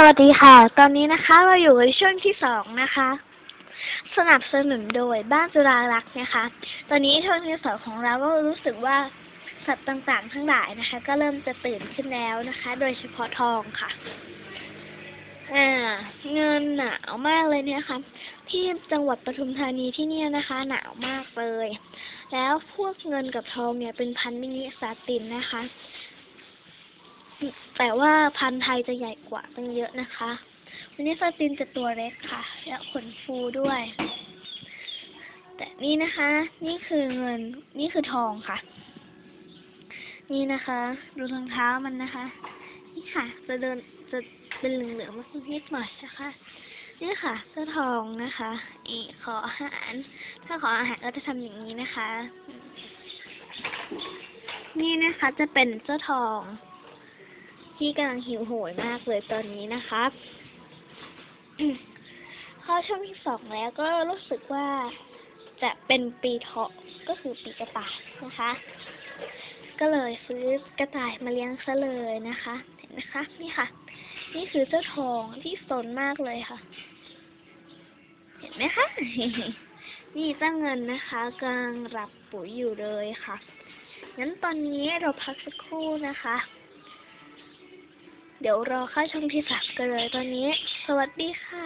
สวัสดีค่ะ ตอนนี้นะคะเราอยู่ในช่วงที่สองนะคะ สนับสนุนโดยบ้านจุฬารักษ์นะคะ ตอนนี้ช่วงที่สองของเราก็รู้สึกว่าสัตว์ต่างๆ ทั้งหลายนะคะ ก็เริ่มจะตื่นขึ้นแล้วนะคะ โดยเฉพาะทองค่ะอ่าเงินหนาวมากเลยเนี่ยค่ะที่จังหวัดปทุมธานีที่เนี่ยนะคะ หนาวมากเลย แล้วพวกเงินกับทองเนี่ยเป็นพันธุ์มินิซาตินนะคะ แต่ว่าพันธุ์ไทยจะใหญ่กว่าตั้งเยอะนะคะมินิซาตินจะตัวเล็กค่ะ และขนฟูด้วย แต่นี่นะคะ นี่คือเงิน นี่คือทองค่ะ นี่นะคะ ดูรองเท้ามันนะคะ นี่ค่ะ จะเดิน จะเป็นเหลืองๆมากนิดหน่อยนะคะ นี่ค่ะเสื้อทองนะคะอีขออาหาร ถ้าขออาหารก็จะทำอย่างนี้นะคะ นี่นะคะจะเป็นเสื้อทอง ที่กำลังหิวโหยมากเลยตอนนี้นะคะเข้าช่วงที่สองแล้วก็รู้สึกว่าจะเป็นปีเถาะก็คือปีกระต่ายนะคะ ก็เลยซื้อกระต่ายมาเลี้ยงซะเลยนะคะ เห็นนะคะ นี่ค่ะ นี่คือเจ้าทองที่สนมากเลยค่ะ เห็นไหมคะ นี่เจ้าเงินนะคะกำลังรับปุ๋ยอยู่เลยค่ะงั้นตอนนี้เราพักสักครู่นะคะ เดี๋ยวรอเข้าช่องที่สามกันเลยตอนนี้ สวัสดีค่ะ